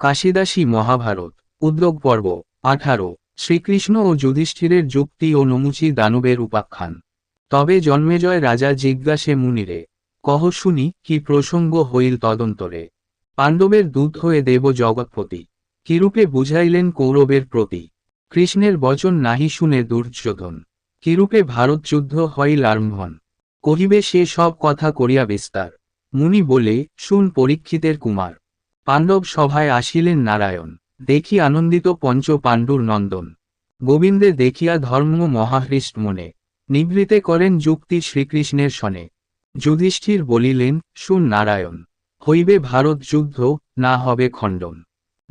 কাশিদাসী মহাভারত, উদ্যোগ পর্ব, আঠারো, শ্রীকৃষ্ণ ও যুধিষ্ঠিরের যুক্তি ও নমুচি দানবের উপাখ্যান। তবে জন্মেজয় রাজা জিজ্ঞাসে মুনিরে, কহ শুনি, কি প্রসঙ্গ হইল তদন্তরে? পাণ্ডবের দূত হয়ে দেব জগৎপতি। কিরূপে বুঝাইলেন কৌরবের প্রতি? কৃষ্ণের বচন নাহি শুনে দুর্যোধন। কিরূপে ভারত যুদ্ধ হইল আরম্ভন কহিবে সে সব কথা করিয়া বিস্তার। মুনি বলে, শুন পরীক্ষিতের কুমার পাণ্ডব সভায় আসিলেন নারায়ণ। দেখি আনন্দিত পঞ্চ পাণ্ডুর নন্দন। গোবিন্দে দেখিয়া ধর্ম মহাহৃষ্ট মনে। নিবৃতে করেন যুক্তি শ্রীকৃষ্ণের সনে। যুধিষ্ঠির বলিলেন, শুন নারায়ণ, হইবে ভারত যুদ্ধ, না হবে খণ্ডন।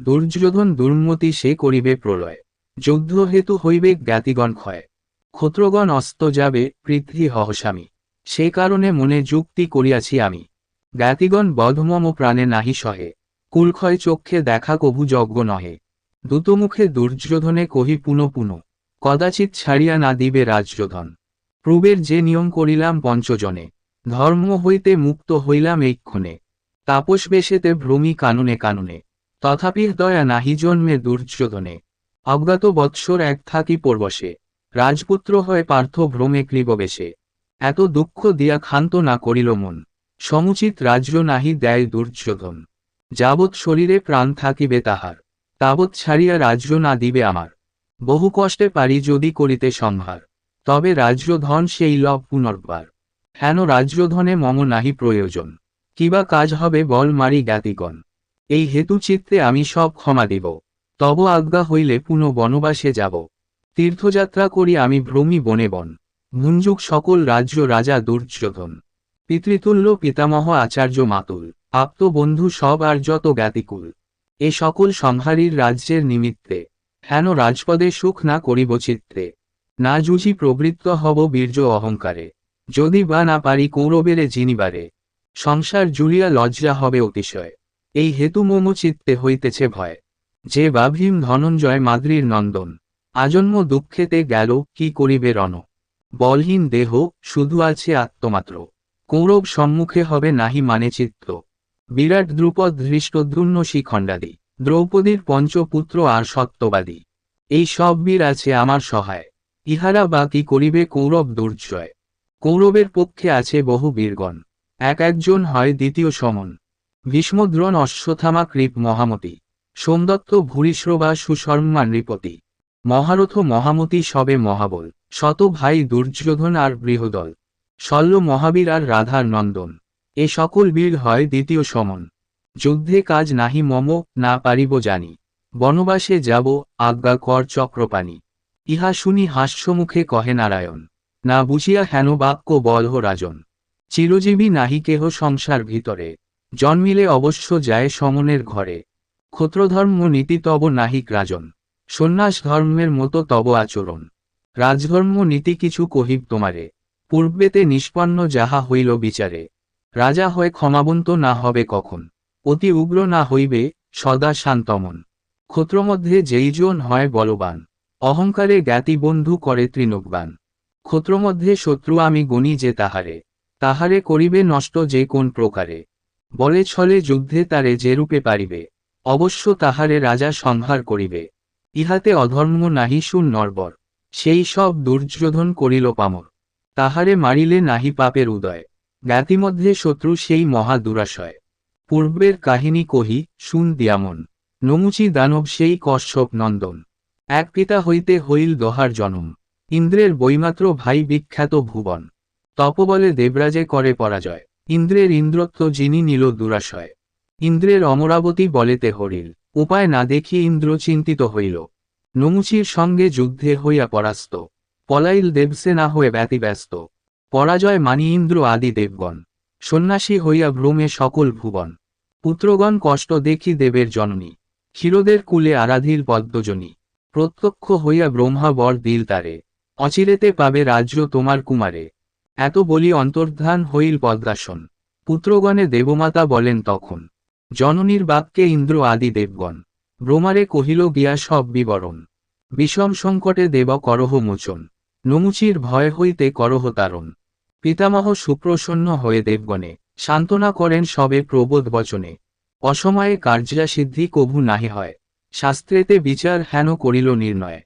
দুর্যোধন দুর্মতি সে করিবে প্রলয়। যুদ্ধ হেতু হইবে জ্ঞাতিগণ ক্ষয়। ক্ষত্রগণ অস্ত যাবে, পৃথ্বী হহস্বামী। সে কারণে মনে যুক্তি করিয়াছি আমি। জ্ঞাতিগণ বধমম প্রাণে নাহি সহে। কুলক্ষয় চক্ষে দেখা কভু যজ্ঞ নহে। দুতমুখে দুর্যোধনে কহি পুন পুন, কদাচিৎ ছাড়িয়া না দিবে রাজ্যধন। প্রবের যে নিয়ম করিলাম পঞ্চজনে, ধর্ম হইতে মুক্ত হইলাম এইক্ষণে। তাপস বেশেতে ভ্রমি কাননে কাননে, তথাপি দয়া নাহি জন্মে দুর্যোধনে। অজ্ঞাত বৎসর এক থাকি পূর্বশে, রাজপুত্র হয়ে পার্থ ভ্রমে ক্লীববেশে এত দুঃখ দিয়া ক্ষান্ত না করিল মন, সমুচিত রাজ্য নাহি দেয় দুর্যোধন। যাবৎ শরীরে প্রাণ থাকিবে তাহার, তাবৎ ছাড়িয়া রাজ্য না দিবে আমার। বহু কষ্টে পারি যদি করিতে সংহার, তবে রাজ্যধন সেই লভ পুনর্বার। হেন রাজ্যধনে মম নাহি প্রয়োজন, কিবা কাজ হবে বল মারি জ্ঞাতিগণ। এই হেতু চিত্তে আমি সব ক্ষমা দিব, তব আজ্ঞা হইলে পুনঃ বনবাসে যাব। তীর্থযাত্রা করি আমি ভ্রমি বনে বন মুঞ্জুক সকল রাজ্য রাজা দুর্যোধন। পিতৃতুল্য পিতামহ আচার্য মাতুল। আপ্ত বন্ধু সব আর যত জ্ঞাতিকুল। এ সকল সংহারীর রাজ্যের নিমিত্তে। হেন রাজপদে সুখ না করিব চিত্তে। না জুঝি প্রবৃত্ত হব বীর্য অহংকারে। যদি বা না পারি কৌরবেরে জিনিবারে। সংসার জুড়িয়া লজ্জা হবে অতিশয়। এই হেতু মম চিত্তে হইতেছে ভয়। যে বা ভীম ধনঞ্জয় মাদ্রির নন্দন। আজন্ম দুঃখেতে গেল, কি করিবে রণ? বলহীন দেহ, শুধু আছে আত্মমাত্র। কৌরব সম্মুখে হবে নাহি মানে চিত্ত। বিরাট দ্রুপদ ধৃষ্টদ্রুণ্য শিখণ্ডাদি, দ্রৌপদীর পঞ্চপুত্র আর সত্যবাদী। এই সব বীর আছে আমার সহায়। ইহারা বা কি করিবে কৌরব দুর্জয়। কৌরবের পক্ষে আছে বহু বীরগণ। এক একজন হয় দ্বিতীয় সমন। ভীষ্মদ্রোণ অশ্বথামা কৃপ মহামতি। সোমদত্ত ভূরিশ্রবা সুশর্মা নৃপতি। মহারথ মহামতি সবে মহাবল। শত ভাই দুর্যোধন আর বৃহদল। শল্য মহাবীর আর রাধার নন্দন এ সকল বীর হয় দ্বিতীয় সমন। যুদ্ধে কাজ নাহি মম, না পারিব জানি। বনবাসে যাব, আজ্ঞা কর চক্রপাণি। ইহা শুনি হাস্যমুখে কহে নারায়ণ, না বুঝিয়া হেন বাক্য বলহ রাজন। চিরজীবী নাহি কেহ সংসার ভিতরে। জন্মিলে অবশ্য যায় সমনের ঘরে। ক্ষত্রধর্ম নীতি তব নাহিক রাজন। সন্ন্যাস ধর্মের মতো তব আচরণ। রাজধর্ম নীতি কিছু কহিব তোমারে। পূর্বেতে নিষ্পন্ন যাহা হইল বিচারে। রাজা হয়ে ক্ষমাবন্ত না হবে কখন? অতি উগ্র না হইবে, সদা শান্তমন। ক্ষত্রমধ্যে যেইজন হয় বলবান, অহংকারে জ্ঞাতি বন্ধু করে তৃণকবান ক্ষত্রমধ্যে শত্রু আমি গণি যে তাহারে তাহারে করিবে নষ্ট যে কোন প্রকারে। বলে ছলে যুদ্ধে তারে যে রূপে পারিবে, অবশ্য তাহারে রাজা সংহার করিবে। ইহাতে অধর্ম নাহি শুন নরবর সেই সব দুর্যোধন করিল পামর। তাহারে মারিলে নাহি পাপের উদয়। জ্ঞাতিমধ্যে শত্রু সেই মহা দুরাশয়। পূর্বের কাহিনী কহি, শুন দিয়ামন, নমুচি দানব সেই কশ্যপ নন্দন। এক পিতা হইতে হইল দোহার জনম, ইন্দ্রের বইমাত্র ভাই বিখ্যাত ভুবন। তপবলে দেবরাজে করে পরাজয়, ইন্দ্রের ইন্দ্রত্ব যিনি নিল দুরাশয়। ইন্দ্রের অমরাবতী বলেতে হরিল, উপায় না দেখি ইন্দ্র চিন্তিত হইল। নমুচির সঙ্গে যুদ্ধে হইয়া পরাস্ত, পলাইল দেবসে না হয়ে ব্যতিব্যস্ত। পরাজয় মানি ইন্দ্র আদি দেবগণ। সন্ন্যাসী হইয়া ভ্রমে সকল ভুবন। পুত্রগণ কষ্ট দেখি দেবের জননী। ক্ষীরদের কুলে আরাধিল পদ্মজনী। প্রত্যক্ষ হইয়া ব্রহ্মা বর দিল তারে। অচিরেতে পাবে রাজ্য তোমার কুমারে। এত বলি অন্তর্ধান হইল পদ্মাসন। পুত্রগণে দেবমাতা বলেন তখন, জননীর বাক্যে ইন্দ্র আদি দেবগণ। ব্রহ্মারে কহিল, গিয়া সব বিবরণ। বিষম সংকটে দেব করহ মোচন। নমুচির ভয় হইতে করহ তারণ। পিতামহ সুপ্রসন্ন হয়ে দেবগণে, সান্ত্বনা করেন সবে প্রবোধ বচনে। অসময়ে কার্যা সিদ্ধি কভু নাহি হয়, শাস্ত্রেতে বিচার হেন করিল নির্ণয়।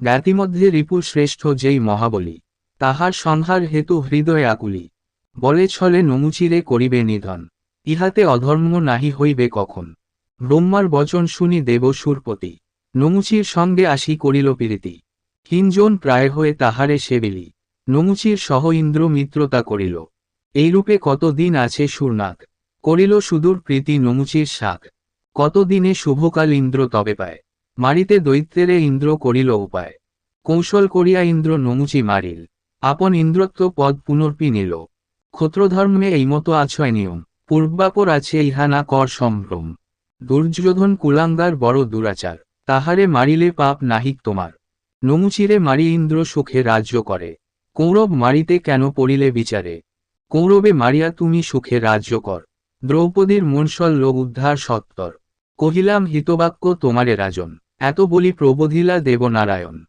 জ্ঞাতিমধ্যে রিপু শ্রেষ্ঠ যেই মহাবলী, তাহার সংহার হেতু হৃদয় আকুলি। বলে ছলে নমুচিরে করিবে নিধন, ইহাতে অধর্ম নাহি হইবে কখন। ব্রহ্মার বচন শুনি দেব সুরপতি, নমুচির সঙ্গে আসি করিল প্রীতি। হিনজন প্রায় হয়ে তাহারে সেবিলি। নমুচির সহ ইন্দ্র মিত্রতা করিল। এইরূপে কতদিন আছে সুরনাথ? করিল সুদূর প্রীতি নমুচির শাক। কতদিনে শুভকাল ইন্দ্র তবে পায়? মারিতে দৈত্যেরে ইন্দ্র করিল উপায়। কৌশল করিয়া ইন্দ্র নমুচি মারিল। আপন ইন্দ্রত্ব পদ পুনর্পি নিল। ক্ষত্রধর্মে এইমতো আছয় নিয়ম। পূর্বাপর আছে ইহা না কর সম্ভ্রম। দুর্যোধন কুলাঙ্গার বড় দুরাচার। তাহারে মারিলে পাপ নাহিক তোমার। নমুচিরে মারি ইন্দ্র সুখে রাজ্য করে। কৌরব মারিতে কেন পড়িলে বিচারে? কৌরবে মারিয়া, তুমি সুখে রাজ্য কর। দ্রৌপদীর মনসল লোক উদ্ধার সত্তর। কহিলাম, হিতবাক্য তোমারে রাজন। এত বলি প্রবোধিলা দেবনারায়ণ।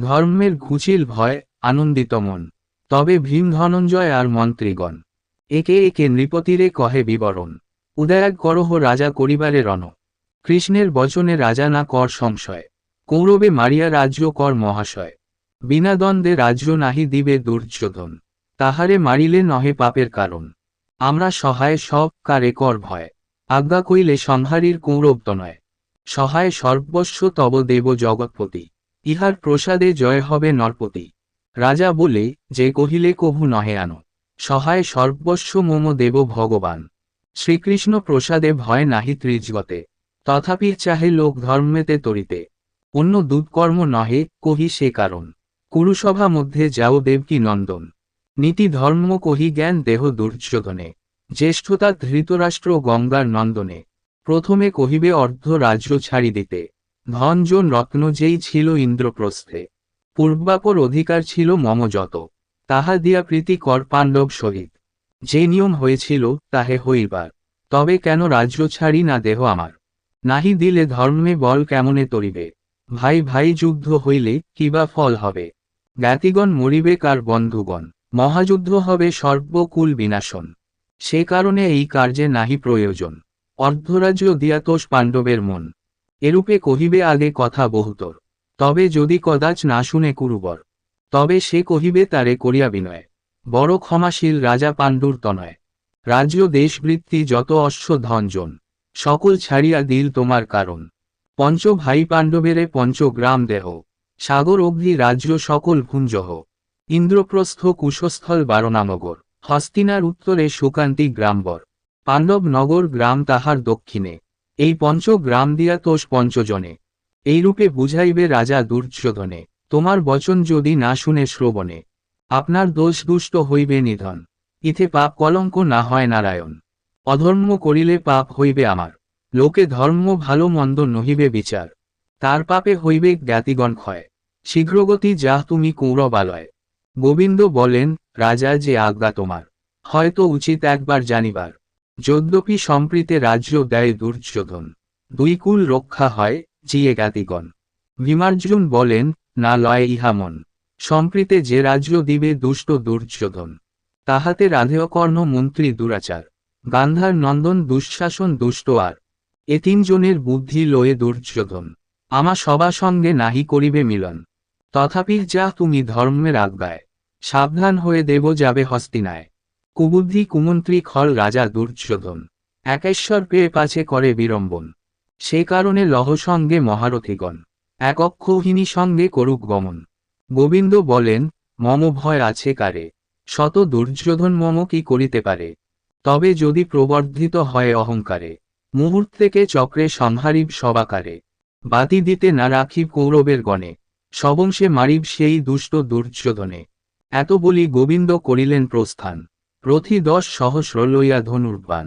ধর্মের ঘুচিল ভয়, আনন্দিত মন। তবে ভীম ধনঞ্জয় আর মন্ত্রীগণ। একে একে নৃপতিরে কহে বিবরণ। উদয়াগ করহ রাজা করিবারে রণ। কৃষ্ণের বচনে রাজা না কর সংশয়। কৌরবে মারিয়া রাজ্য কর মহাশয়। বিনা দ্বন্দ্বে রাজ্য নাহি দিবে দুর্যোধন। তাহারে মারিলে নহে পাপের কারণ। আমরা সহায় সব কারে কর ভয়। আজ্ঞা কইলে সংহারীর কৌরব নয় সহায় সর্বস্ব তব দেব জগৎপতি। ইহার প্রসাদে জয় হবে নরপতি। রাজা বলে, যে কহিলে কভু নহে আনো। সহায় সর্বস্ব মম দেব ভগবান। শ্রীকৃষ্ণ প্রসাদে ভয় নাহি ত্রিজগতে। তথাপি চাহে লোক ধর্মেতে তরিতে। অন্য দুৎকর্ম নহে, কহি সে কারণ। কুরুসভা মধ্যে যাও দেবকী নন্দন। নীতি ধর্ম কহি জ্ঞান দেহ দুর্যোধনে। জ্যেষ্ঠতা ধৃতরাষ্ট্র গঙ্গার নন্দনে। প্রথমে কহিবে অর্ধ রাজ্য ছাড়ি দিতে। ধনজন রত্ন যেই ছিল ইন্দ্রপ্রস্থে। পূর্বাপর অধিকার ছিল মম যত। তাহা দিয়া প্রীতি কর পাণ্ডব সহিত। যে নিয়ম হয়েছিল, তাহে হইবার। তবে কেন রাজ্য ছাড়ি না দেহ আমার? নাহি দিলে ধর্মে বল কেমনে তরিবে? ভাই ভাই যুদ্ধ হইলে কিবা ফল হবে? জ্ঞাতিগণ মরিবে কার বন্ধুগণ? মহাযুদ্ধ হবে সর্বকুল বিনাশন। সে কারণে এই কার্যে নাহি প্রয়োজন। অর্ধরাজ্য দিয়াতোষ পাণ্ডবের মন। এরূপে কহিবে আগে কথা বহুতর। তবে যদি কদাচ না শুনে কুরুবর। তবে সে কহিবে তারে করিয়া বিনয়। বড় ক্ষমাশীল রাজা পাণ্ডুর তনয়। রাজ্য দেশবৃত্তি যত অশ্ব ধনজন সকল ছাড়িয়া দিল তোমার কারণ। পঞ্চ ভাই পাণ্ডবেরে পঞ্চগ্রাম দেহ। সাগর অগ্নি রাজ্য সকল ভুঞ্জহ। ইন্দ্রপ্রস্থ কুশস্থল বারণানগর হস্তিনার উত্তরে সুকান্তি গ্রামবর। পাণ্ডব নগর গ্রাম তাহার দক্ষিণে। এই পঞ্চ গ্রাম দিয়া তোষ পঞ্চজনে। এইরূপে বুঝাইবে রাজা দুর্যোধনে, তোমার বচন যদি না শুনে শ্রবণে, আপনার দোষ দুষ্ট হইবে নিধন। ইথে পাপ কলঙ্ক না হয় নারায়ণ। অধর্ম করিলে পাপ হইবে আমার। লোকে ধর্ম ভালো মন্দ নহিবে বিচার। তার পাপে হইবে জ্ঞাতিগণ ক্ষয়। শীঘ্রগতি যা তুমি কৌরবালয়। গোবিন্দ বলেন, রাজা, যে আজ্ঞা তোমার। হয়তো উচিত একবার জানিবার। যদ্যপি সম্প্রীতে রাজ্য দেয় দুর্যোধন। দুই কুল রক্ষা হয় জিয়ে জ্ঞাতিগণ। ভীমার্জুন বলেন, না লয় ইহা মন। সম্প্রীতে যে রাজ্য দিবে দুষ্ট দুর্যোধন। তাহাতে রাধেয়কর্ণ মন্ত্রী দুরাচার। গান্ধার নন্দন দুঃশাসন দুষ্ট আর। এ তিনজনের বুদ্ধি লয়ে দুর্যোধন। আমা সবা সঙ্গে নাহি করিবে মিলন। তথাপি যা তুমি ধর্মের আজ্ঞায়, সাবধান হয়ে দেব যাবে হস্তিনায়। কুবুদ্ধি কুমন্ত্রী খল রাজা দুর্যোধন, একেশ্বর পেয়ে পাছে করে বিড়ম্বন। সে কারণে লহ সঙ্গে মহারথীগণ, এক অক্ষৌহিনী সঙ্গে করুক গমন। গোবিন্দ বলেন, মম ভয় আছে কারে, শত দুর্যোধন মম কি করিতে পারে? তবে যদি প্রবর্ধিত হয় অহংকারে মুহূর্তেকে চক্রে সংহারিব সবাকারে। বাতি দিতে না রাখিব কৌরবের গণে সবংশে মারিব সেই দুষ্ট দুর্যোধনে। এত বলি গোবিন্দ করিলেন প্রস্থান রথি দশ সহস্র লইয়া ধনুর্বান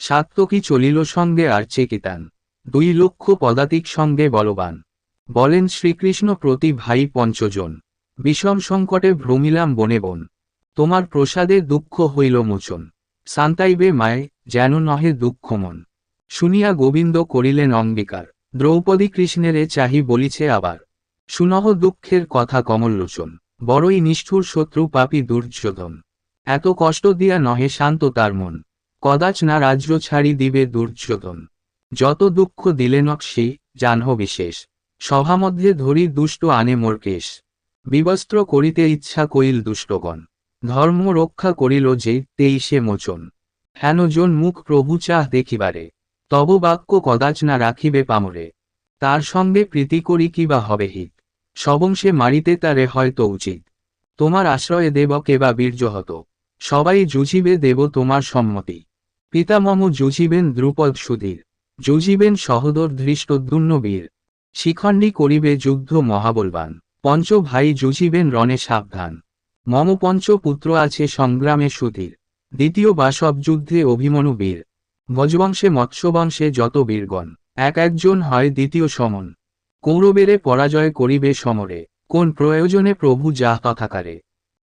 সাত্তকী চলিল সঙ্গে আর চেকিতান, দুই লক্ষ পদাতিক সঙ্গে বলবান। বলেন শ্রীকৃষ্ণ প্রতি ভাই পঞ্চজন, বিষম সংকটে ভ্রমিলাম বনে বন। তোমার প্রসাদে দুঃখ হইল মোচন, সান্তাইবে মায় যেন নহে দুঃখ মন। শুনিয়া গোবিন্দ করিলেন অঙ্গীকার। দ্রৌপদী কৃষ্ণেরে চাহি বলিছে আবার। সুনহ দুঃখের কথা কমললোচন বড়ই নিষ্ঠুর শত্রু পাপী দুর্যোধন। এত কষ্ট দিয়া নহে শান্ত তার মন, কদাচ না রাজ্য ছাড়ি দিবে দুর্যোধন। যত দুঃখ দিলেন সেই, জানহ বিশেষ সভামধ্যে ধরি দুষ্ট আনে মোর কেশ। বিবস্ত্র করিতে ইচ্ছা কইল দুষ্টগণ, ধর্ম রক্ষা করিল যে তেইশে মোচন। হেন জন মুখ প্রভু চাহ দেখিবারে তব বাক্য কদাচ না রাখিবে পামরে। তার সঙ্গে প্রীতি করি কি বা হবে হিত। সবংশে মারিতে তারে হয়তো উচিত। তোমার আশ্রয়ে দেব কেবা বীর্য হত। সবাই জুঝিবে দেব তোমার সম্মতি। পিতামহ জুঝিবেন দ্রুপদ সুধীর। জুঝিবেন সহদর ধৃষ্ট বীর শিখণ্ডী করিবে যুদ্ধ মহাবলবান। পঞ্চ ভাই জুঝিবেন রণে সাবধান। মম পঞ্চ পুত্র আছে সংগ্রামে সুধীর। দ্বিতীয় বাসব যুদ্ধে অভিমনু বীর। গজবংশে মৎস্যবংশে যত বীরগণ, এক একজন হয় দ্বিতীয় সমন। কৌরবেরে পরাজয় করিবে সমরে, কোন প্রয়োজনে প্রভু যা তথাকারে।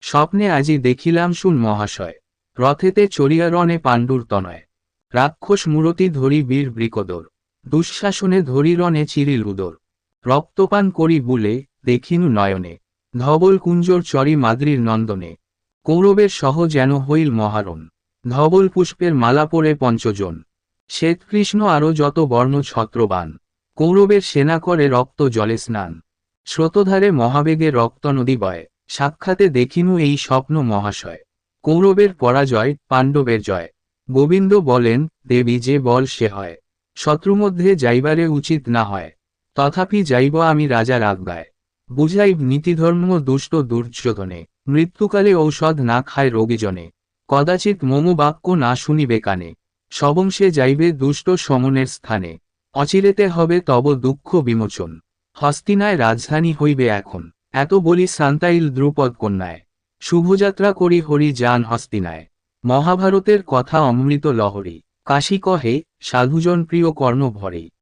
স্বপ্নে আজি দেখিলাম শুন মহাশয়, রথেতে চড়িয়া রণে পাণ্ডুর তনয়। রাক্ষস মূরতি ধরি বীর বৃকদর, দুঃশাসনে ধরি রণে চিরিল উদর রক্তপান করি বুলে, দেখিনু নয়নে, ধবল কুঞ্জর চরি মাদ্রির নন্দনে। কৌরবের সহ যেন হইল মহারণ। ধবল পুষ্পের মালা পরে পঞ্চজন। শ্বেতকৃষ্ণ আরও যত বর্ণ ছত্রবান। কৌরবের সেনা করে রক্ত জলে স্নান। স্রোতধারে মহাবেগে রক্ত নদী বয়। সাক্ষাতে দেখিনু এই স্বপ্ন মহাশয়। কৌরবের পরাজয়, পাণ্ডবের জয়। গোবিন্দ বলেন, দেবী, যে বল সে হয়। শত্রুমধ্যে যাইবারে উচিত না হয়। তথাপি যাইব আমি রাজার আজ্ঞায় বুঝাই নীতিধর্ম দুষ্ট দুর্যোধনে। মৃত্যুকালে ঔষধ না খায় রোগীজনে। কদাচিৎ মমু বাক্য না শুনিবে কানে। সবংশে যাইবে দুষ্ট সমনের স্থানে। অচিরেতে হবে তব দুঃখ বিমোচন। হস্তিনায় রাজধানী হইবে এখন। এত বলি সান্তাইল দ্রুপদ কন্যায়। শুভযাত্রা করি হরি যান হস্তিনায়। মহাভারতের কথা অমৃত লহরী। কাশী কহে, সাধুজন প্রিয় কর্ণ ভরে।